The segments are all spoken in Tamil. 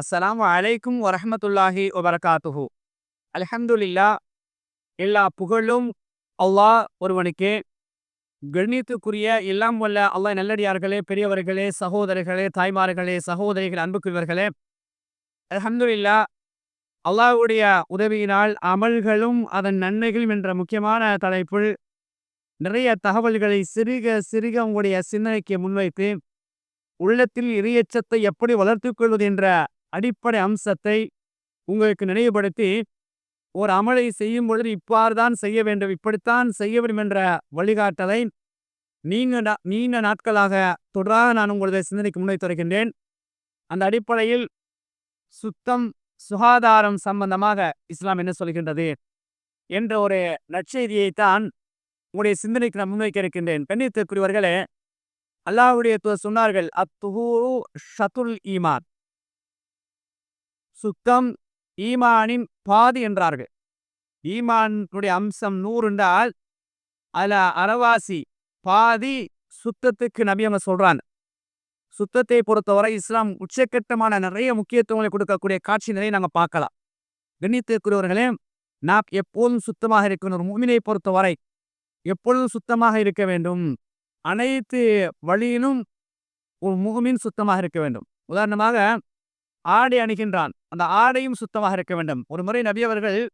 அஸ்லாம் அலைக்கும் வரஹமத்துல்லாஹி வபரகாத்துஹு அலஹம்துல்லா எல்லா புகழும் அல்லாஹ் ஒருவனுக்கே கண்ணியத்துக்குரிய எல்லாம் வல்ல அல்லாஹ் நல்லடியார்களே பெரியவர்களே சகோதரர்களே தாய்மார்களே சகோதரிகள் அன்புக்குரியவர்களே அலஹம்துல்லா அல்லாஹ்வுடைய உதவியினால் அமல்களும் அதன் நன்மைகளும் என்ற முக்கியமான தலைப்பில் நிறைய தகவல்களை சிறுக சிறுக உங்களுடைய சிந்தனைக்கு முன்வைத்து உள்ளத்தில் இறையச்சத்தை எப்படி வளர்த்து கொள்வது என்ற அடிப்படை அம்சத்தை உங்களுக்கு நினைவுபடுத்தி ஒரு அமலை செய்யும் பொழுது இவ்வாறு தான் செய்ய வேண்டும் இப்படித்தான் செய்ய வேண்டும் என்ற வழிகாட்டலை நீங்க நீண்ட நாட்களாக தொடராக நான் உங்களுடைய சிந்தனைக்கு முன்னைத்தருகின்றேன் அந்த அடிப்படையில் சுத்தம் சுகாதாரம் சம்பந்தமாக இஸ்லாம் என்ன சொல்கின்றது என்ற ஒரு நற்செய்தியைத்தான் உங்களுடைய சிந்தனைக்கு நான் முன்வைக்க இருக்கின்றேன். கண்ணியத்திற்குரியவர்களே அல்லாஹுடைய சொன்னார்கள் அத்துஹூ ஷத்துல் ஈமான். சுத்தம் ஈமானின் பாதி என்றார்கள். ஈமானுடைய அம்சம் நூறு என்றால் அதுல அறவாசி பாதி சுத்தத்துக்கு நபி அவங்க சொல்றான். சுத்தத்தை பொறுத்தவரை இஸ்லாம் உச்சக்கட்டமான நிறைய முக்கியத்துவங்களை கொடுக்கக்கூடிய காட்சி நிலையை நாங்கள் பார்க்கலாம். கண்ணியத்திற்குரியவர்களே நாம் எப்போதும் சுத்தமாக இருக்கணும். ஒரு மூமினை பொறுத்தவரை எப்பொழுதும் சுத்தமாக இருக்க வேண்டும். அனைத்து வழியிலும் ஒரு முகமின் சுத்தமாக இருக்க வேண்டும். உதாரணமாக ஆடை அணுகின்றான். அந்த ஆடையும் சுத்தமாக இருக்க வேண்டும். ஒரு முறை நபி அவர்கள்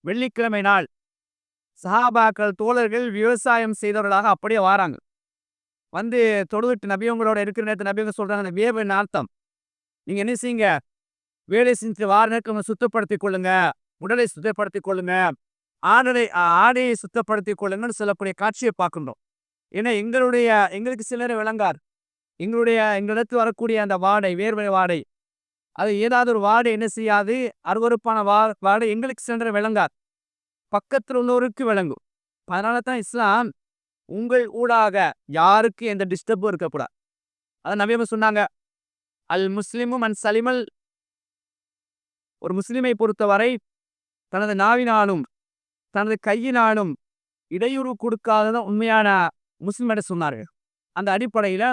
வெள்ளிக்கிழமை நாள் சஹாபாக்கள் தோழர்கள் விவசாயம் செய்தவர்களாக அப்படியே வாராங்க. வந்து தொழுதுட்டு நபியவங்களோட இருக்கிற நேரத்தை நபியவங்க சொல்றாங்க வேவின் அர்த்தம்? நீங்க என்ன செய்யுங்க? வேலை செஞ்சு வார நேரத்தை சுத்தப்படுத்திக் கொள்ளுங்க. உடலை சுத்தப்படுத்திக் கொள்ளுங்க. ஆடலை ஆடையை சுத்தப்படுத்திக் கொள்ளுங்கன்னு சொல்லக்கூடிய காட்சியை பார்க்கின்றோம். ஏன்னா எங்களுடைய எங்களுக்கு சிலர் விளங்கார். எங்களுடைய எங்களிடத்து வரக்கூடிய அந்த வாடை வேர்வை வாடை அது ஏதாவது ஒரு வார்டு என்ன செய்யாது? அருவருப்பான வா வார்டு எங்களுக்கு சென்ற விளங்காது. பக்கத்தில் உள்ளவருக்கு விளங்கும். அதனால தான் இஸ்லாம் உங்கள் ஊடாக யாருக்கு எந்த டிஸ்டர்பும் இருக்கக்கூடாது. அதை நபியம சொன்னாங்க அல் முஸ்லிமும் அன் சலிமல். ஒரு முஸ்லிமை பொறுத்தவரை தனது நாவினாலும் தனது கையினாலும் இடையூறு கொடுக்காததான் உண்மையான முஸ்லிம் என சொன்னார்கள். அந்த அடிப்படையில்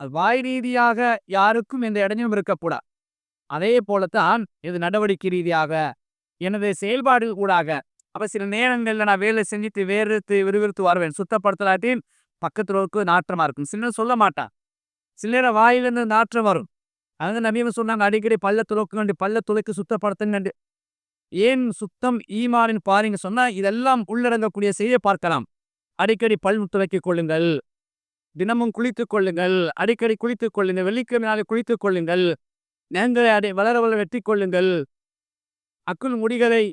வாய் ரீதியாக யாருக்கும் எந்த இடையும் இருக்கக்கூடாது. அதே போலத்தான் இது நடவடிக்கை ரீதியாக எனது செயல்பாடு கூடாக அப்போ சில நேரங்களில் நான் வேலை செஞ்சுட்டு வேறுத்து விறுவிறுத்து வருவேன். சுத்தப்படுத்தலாட்டின் பக்கத்துல நாற்றமாக நாற்றமா இருக்கும். சில நேரம் சொல்ல மாட்டான் சில நேரம் வாயிலிருந்து நாற்றம் வரும். அதாவது நபியம் சொன்னாங்க அடிக்கடி பல்ல துளக்கு பல்ல துளைக்கு சுத்தப்படுத்துங்க ஏன் சுத்தம் ஈமானின் பாருங்க சொன்னா இதெல்லாம் உள்ளடங்கக்கூடிய செய்தியை பார்க்கலாம். அடிக்கடி பல் துளைக்கிக் கொள்ளுங்கள். தினமும் குளித்துக் கொள்ளுங்கள். அடிக்கடி குளித்துக் கொள்ளுங்கள். வெள்ளிக்கிழமை நாளை குளித்துக் கொள்ளுங்கள். நேங்களை அதை வளர வளர வெற்றி கொள்ளுங்கள். அக்குள் முடிகளை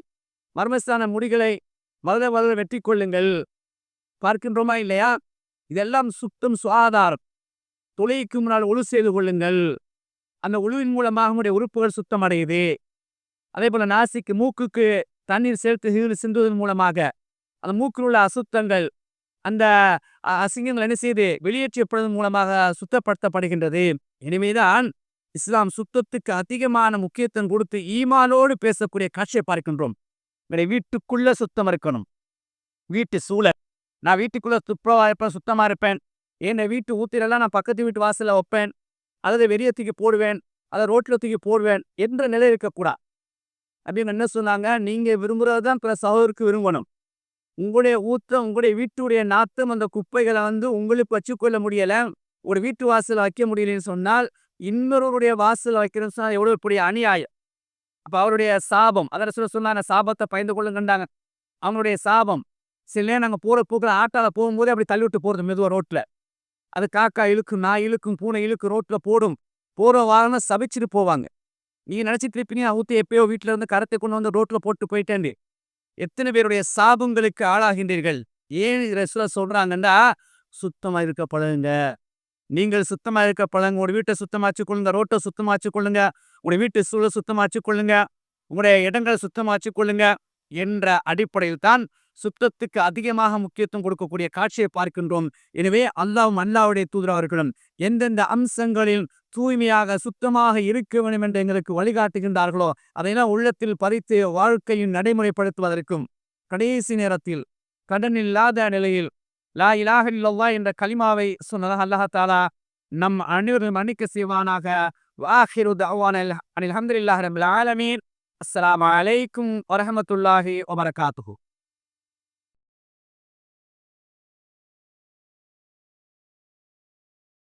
மர்மஸ்தான முடிகளை வளர வளர வெற்றி கொள்ளுங்கள். பார்க்கின்றோமா இல்லையா? இதெல்லாம் சுத்தம் சுகாதாரம். தொழிலுக்கு முன்னால் ஒழு செய்து கொள்ளுங்கள். அந்த ஒழுவின் மூலமாக உங்களுடைய உறுப்புகள் சுத்தம் அடையுது அதே போல நாசிக்கு மூக்குக்கு தண்ணீர் சேர்த்து நீர் சிந்துவதன் மூலமாக அந்த மூக்கில் உள்ள அசுத்தங்கள் அந்த அசிங்கங்கள் என்ன செய்து வெளியேற்றப்படுவதன் மூலமாக சுத்தப்படுத்தப்படுகின்றது. இனிமேதான் இஸ்லாம் சுத்தத்துக்கு அதிகமான முக்கியத்துவம் கொடுத்து ஈமானோடு பேசக்கூடிய காட்சியை பார்க்கின்றோம். என்னுடைய வீட்டுக்குள்ள சுத்தம் இருக்கணும். வீட்டு சூழல். நான் வீட்டுக்குள்ள துப்புரவா இருப்பேன் சுத்தமா இருப்பேன். என்னை வீட்டு ஊத்திலெல்லாம் நான் பக்கத்து வீட்டு வாசல்ல வைப்பேன். அதை வெளியே தூக்கி போடுவேன். அதை ரோட்ல தூக்கி போடுவேன் என்ற நிலை இருக்கக்கூடாது அப்படின்னு என்ன சொன்னாங்க? நீங்க விரும்புறது தான் பிற சகோதரருக்கு விரும்பணும். உங்களுடைய ஊத்தம் உங்களுடைய வீட்டுடைய நாத்தம் அந்த குப்பைகளை வந்து உங்களுக்கு வச்சுக்கொள்ள முடியல. ஒரு வீட்டு வாசல்ல வைக்க முடியலன்னு சொன்னால் இன்னொருவருடைய வாசல் வைக்கிறேன்னு சொன்னா எவ்வளவு பெரிய அநியாயம். அப்ப அவருடைய சாபம் அதில் சொல்ல சொன்னாங்க சாபத்தை பயந்து கொள்ளுங்கண்டாங்க அவங்களுடைய சாபம் சில நேரம் நாங்கள் போகிற பூக்களை ஆட்டால போகும்போதே அப்படி தள்ளி விட்டு போகிறது மெதுவாக ரோட்டில் அது காக்கா இழுக்கும் நான் இழுக்கும் பூனை இழுக்கும் ரோட்டில் போடும். போகிற வாரம் சபிச்சுட்டு போவாங்க. நீ திருப்பி இருப்பீங்க ஊற்றி எப்பயோ வீட்டில் இருந்து கரத்தை கொண்டு வந்து ரோட்டில் போட்டு போயிட்டேன் எத்தனை பேருடைய சாபங்களுக்கு ஆளாகின்றீர்கள்? ஏன் ரசுல சொல்கிறாங்கன்னா சுத்தமா இருக்க பழகுங்க. நீங்கள் சுத்தமா இருக்க பழங்க உங்கள் வீட்டை சுத்தமாச்சு கொள்ளுங்க ரோட்டை சுத்தமாச்சு கொள்ளுங்க உங்களுடைய வீட்டு சூழல் சுத்தமாச்சு கொள்ளுங்க உங்களுடைய இடங்களை சுத்தமாச்சு கொள்ளுங்க என்ற அடிப்படையில் தான் சுத்தத்துக்கு அதிகமாக முக்கியத்துவம் கொடுக்கக்கூடிய காட்சியை பார்க்கின்றோம். எனவே அல்லாஹ்வும் அல்லாஹ்வுடைய தூதரவர்களும் எந்தெந்த அம்சங்களில் தூய்மையாக சுத்தமாக இருக்க வேண்டும் என்று எங்களுக்கு வழிகாட்டுகின்றார்களோ அதையெல்லாம் உள்ளத்தில் பதித்து வாழ்க்கையின் நடைமுறைப்படுத்துவதற்கும் கடைசி நேரத்தில் கடன் இல்லாத நிலையில் லா இலாக என்ற கலிமாவை சொன்னதாக அல்லஹத்தாலா நம் அனைவரும் மன்னிக்க செய்வானாக. வாஹிரு தவானல் அனில் அஹமதுல்லாஹ் ரபுல் ஆலமீன். அஸ்லாம் வலைக்கும் வரஹமத்துல்லாஹி வபரகாத்துஹூ.